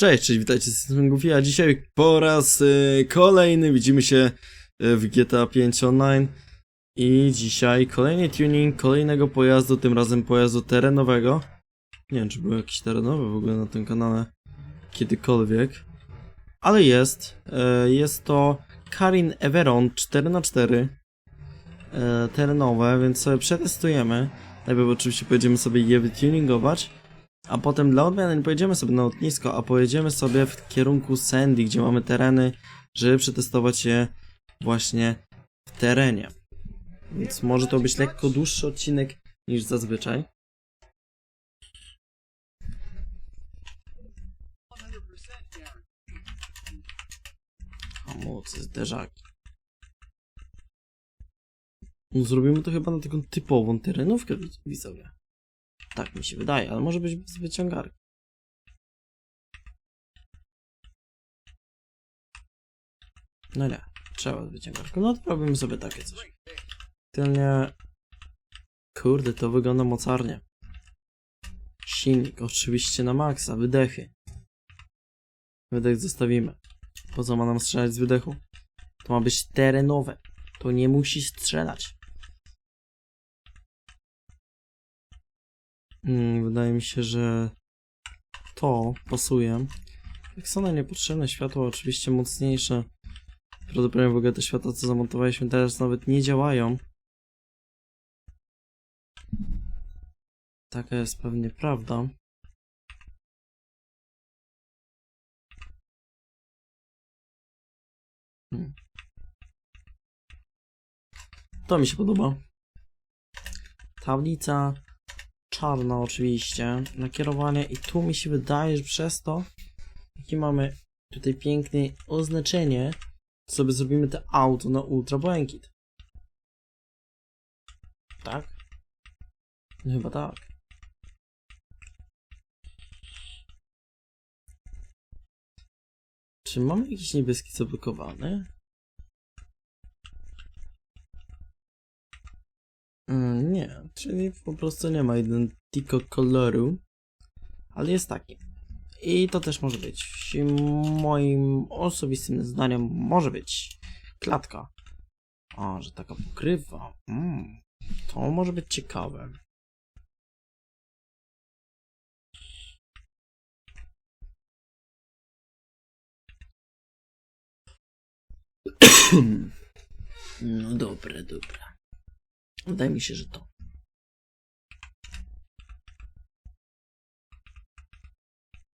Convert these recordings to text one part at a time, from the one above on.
Cześć, cześć, witajcie z tym a dzisiaj po raz y, kolejny widzimy się y, w GTA 5 Online i dzisiaj kolejny tuning kolejnego pojazdu, tym razem pojazdu terenowego. Nie wiem, czy był jakiś terenowy w ogóle na tym kanale kiedykolwiek, ale jest. Y, jest to Karin Everon 4x4 y, terenowe, więc sobie przetestujemy. Najpierw oczywiście pojedziemy sobie je wytuningować. A potem dla odmiany nie pojedziemy sobie na lotnisko, a pojedziemy sobie w kierunku Sandy, gdzie mamy tereny, żeby przetestować je właśnie w terenie. Więc może to być lekko dłuższy odcinek niż zazwyczaj. Hamulce, zderzaki. No, zrobimy to chyba na taką typową terenówkę, widz- widzowie. Tak mi się wydaje, ale może być bez wyciągarki. No nie, trzeba z. No to robimy sobie takie coś. Tylnie... Kurde, to wygląda mocarnie. Silnik oczywiście na maksa, wydechy. Wydech zostawimy. Po co ma nam strzelać z wydechu? To ma być terenowe. To nie musi strzelać. Wydaje mi się, że to pasuje. Jak są na niepotrzebne światła, oczywiście mocniejsze. Prawdopodobnie w ogóle te światła, co zamontowaliśmy teraz nawet nie działają. Taka jest pewnie prawda. Hmm. To mi się podoba. Tablica czarna oczywiście, nakierowanie i tu mi się wydaje, że przez to, jakie mamy tutaj piękne oznaczenie, to sobie zrobimy te auto na ultra błękit. Tak? No chyba tak. Czy mamy jakiś niebieski zablokowany? Mm, nie, czyli po prostu nie ma identico koloru, ale jest taki. I to też może być. Moim osobistym zdaniem może być klatka. A, że taka pokrywa. Mm, to może być ciekawe. No dobra, dobra. Wydaje mi się, że to.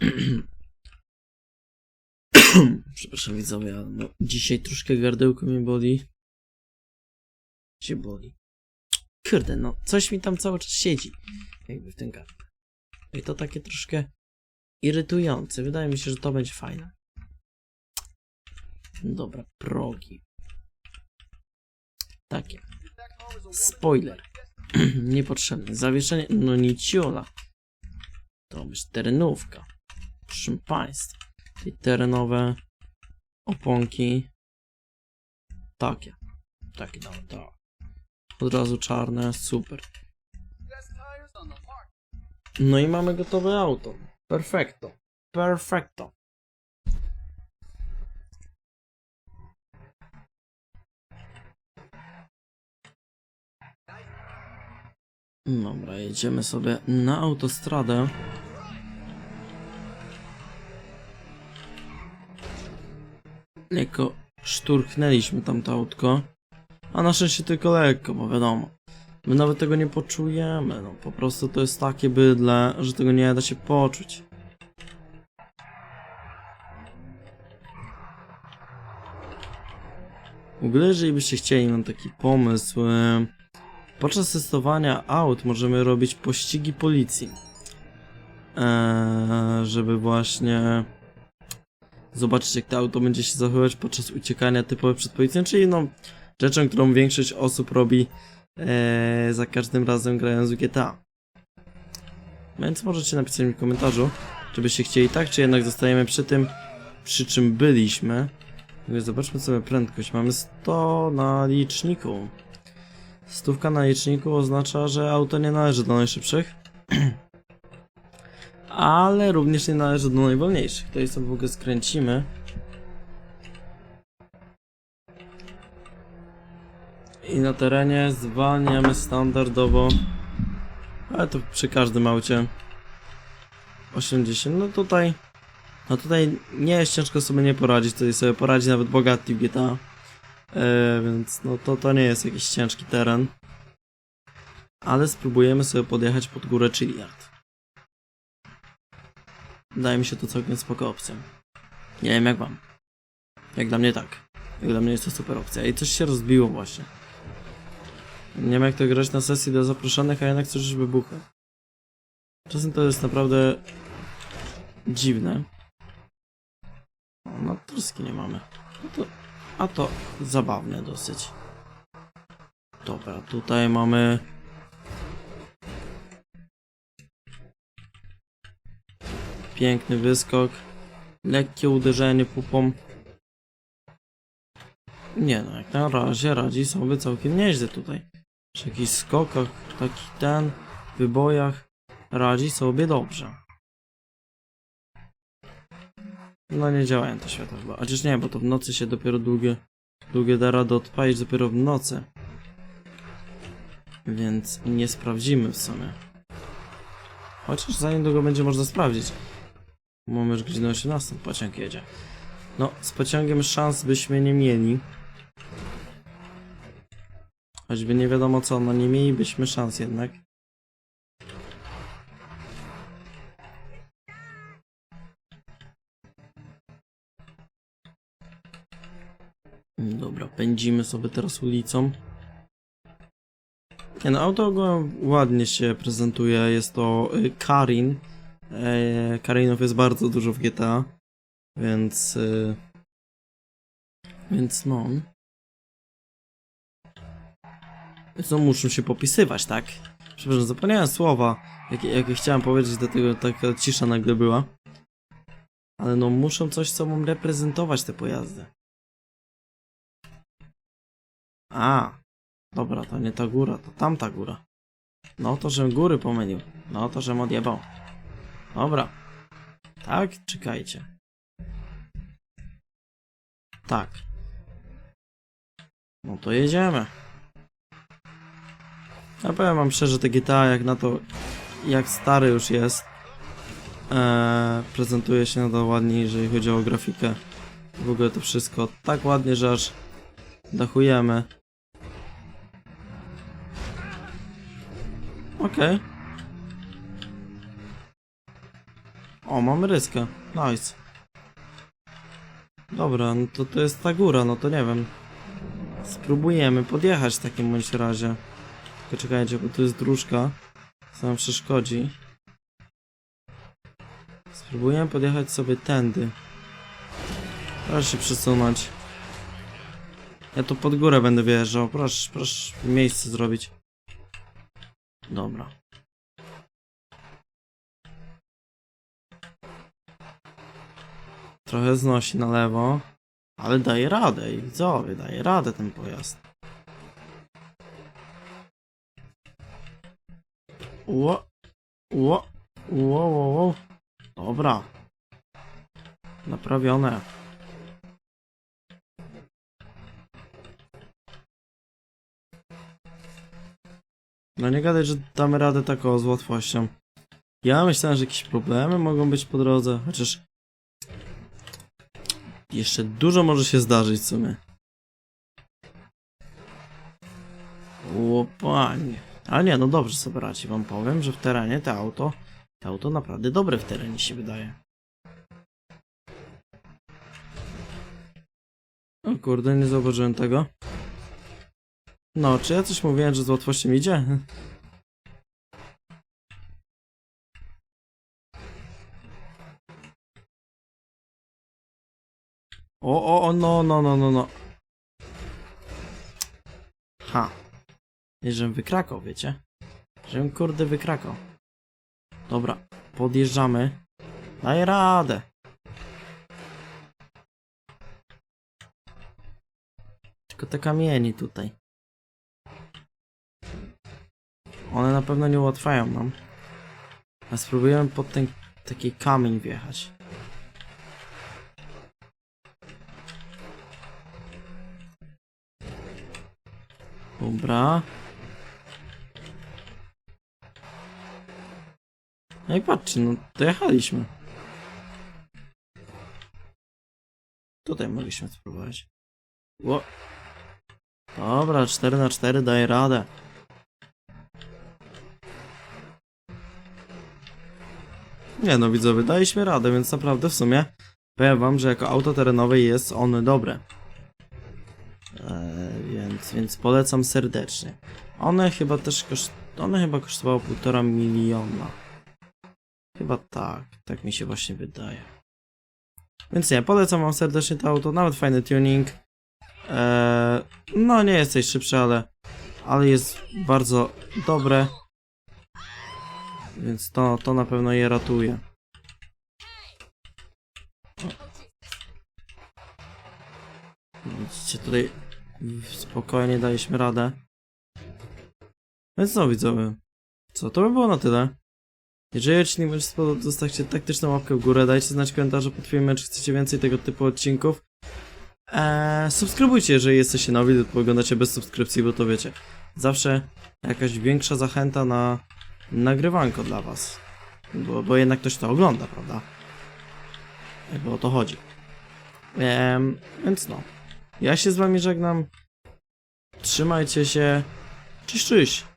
Przepraszam widzowie, ale no, dzisiaj troszkę gardełko mnie boli. Się boli. Kurde, no, coś mi tam cały czas siedzi. Jakby w tym gardle. I to takie troszkę irytujące. Wydaje mi się, że to będzie fajne. Dobra, progi. Takie. Spoiler. Niepotrzebne. Zawieszenie. No niciula. To być terenówka. Proszę Państwa. Te terenowe oponki. Takie. Takie damy, tak. Od razu czarne. Super. No i mamy gotowe auto. Perfecto. Perfecto. Dobra, jedziemy sobie na autostradę. Lekko szturchnęliśmy tam to autko. A na szczęście tylko lekko, bo wiadomo. My nawet tego nie poczujemy, no po prostu to jest takie bydle, że tego nie da się poczuć. W jeżeli byście chcieli, mam taki pomysł. Podczas testowania aut możemy robić pościgi policji. Eee, żeby właśnie zobaczyć jak to auto będzie się zachowywać podczas uciekania typowe przed policją, czyli no rzeczą, którą większość osób robi eee, za każdym razem grając w GTA. Więc możecie napisać mi w komentarzu, czy byście chcieli tak, czy jednak zostajemy przy tym, przy czym byliśmy. Zobaczmy sobie prędkość. Mamy 100 na liczniku. Stówka na liczniku oznacza, że auto nie należy do najszybszych. ale również nie należy do najwolniejszych. Tutaj sobie w ogóle skręcimy. I na terenie zwalniamy standardowo, ale to przy każdym aucie 80. No tutaj, no tutaj nie jest ciężko sobie nie poradzić, tutaj sobie poradzi nawet bogaty w GTA. E, więc no to, to nie jest jakiś ciężki teren. Ale spróbujemy sobie podjechać pod górę Chilliard. Wydaje mi się to całkiem spoko opcja. Nie wiem jak wam. Jak dla mnie tak. Jak dla mnie jest to super opcja. I coś się rozbiło właśnie. Nie wiem jak to grać na sesji do zaproszonych, a jednak coś wybucha. Czasem to jest naprawdę dziwne. No truski nie mamy. No to, a to zabawne dosyć. Dobra, tutaj mamy... Piękny wyskok. Lekkie uderzenie pupą. Nie no, jak na razie radzi sobie całkiem nieźle tutaj. Przy jakichś skokach, taki ten, wybojach, radzi sobie dobrze. No nie działają te światła chyba. Chociaż nie, bo to w nocy się dopiero długie, długie da radę odpalić dopiero w nocy. Więc nie sprawdzimy w sumie. Chociaż za niedługo będzie można sprawdzić. Mamy już godzinę 18, pociąg jedzie. No, z pociągiem szans byśmy nie mieli. Choćby nie wiadomo co, no nie mielibyśmy szans jednak. Dobra, pędzimy sobie teraz ulicą. Nie no, auto ładnie się prezentuje, jest to y, Karin. E, Karinów jest bardzo dużo w GTA, więc... Y, więc no... Więc no muszą się popisywać, tak? Przepraszam, zapomniałem słowa, jakie, jakie chciałem powiedzieć, dlatego taka cisza nagle była. Ale no muszą coś sobą reprezentować te pojazdy. A, dobra, to nie ta góra, to tamta góra. No to, żem góry pomylił. No to, żem odjebał. Dobra. Tak, czekajcie. Tak. No to jedziemy. Ja powiem wam szczerze, te GTA jak na to, jak stary już jest, e, prezentuje się nadal ładnie, jeżeli chodzi o grafikę. W ogóle to wszystko tak ładnie, że aż dachujemy. Okej. O, mamy ryskę. Nice. Dobra, no to to jest ta góra, no to nie wiem. Spróbujemy podjechać w takim bądź razie. Tylko czekajcie, bo tu jest dróżka. Co nam przeszkodzi. Spróbujemy podjechać sobie tędy. Proszę się przesunąć. Ja tu pod górę będę wjeżdżał. Proszę, proszę miejsce zrobić. Dobra. Trochę znosi na lewo. Ale daje radę i widzowie, daje radę ten pojazd. Ło, ło, ło, ło, ło. Dobra. Naprawione. Nie gadaj, że damy radę taką z łatwością. Ja myślałem, że jakieś problemy mogą być po drodze, chociaż jeszcze dużo może się zdarzyć w sumie. O panie. Ale nie, no dobrze sobie radzi, wam powiem, że w terenie to auto, to auto naprawdę dobre w terenie się wydaje. O kurde, nie zauważyłem tego. No, czy ja coś mówiłem, że z łatwością idzie? O, o, o, no, no, no, no, no. Ha. Nie, wykrakał, wiecie? Żebym kurde wykrakał. Dobra, podjeżdżamy. Daj radę. Tylko te kamieni tutaj. One na pewno nie ułatwiają nam. A spróbujemy pod ten, taki kamień wjechać. Dobra. No i patrzcie, no dojechaliśmy. Tutaj mogliśmy spróbować. Ło. Dobra, 4 na 4 daje radę. Nie no, widzowie, daliśmy radę, więc naprawdę w sumie powiem wam, że jako auto terenowe jest one dobre. Eee, więc, więc polecam serdecznie. One chyba też koszt... One chyba kosztowało półtora miliona. Chyba tak, tak mi się właśnie wydaje. Więc nie, polecam wam serdecznie to auto, nawet fajny tuning. Eee, no nie jest coś szybsze, ale, ale jest bardzo dobre. Więc to, to na pewno je ratuje. Widzicie, tutaj spokojnie daliśmy radę. Więc co widzowie? Co, to by było na tyle. Jeżeli odcinek się spodobał, zostawcie taktyczną łapkę w górę, dajcie znać w komentarzu pod filmem, czy chcecie więcej tego typu odcinków. Eee, subskrybujcie, jeżeli jesteście nowi lub oglądacie bez subskrypcji, bo to wiecie, zawsze jakaś większa zachęta na nagrywanko dla was. Bo, bo jednak ktoś to ogląda, prawda? Jakby o to chodzi. Ehm, więc no. Ja się z wami żegnam. Trzymajcie się. Cześć, cześć.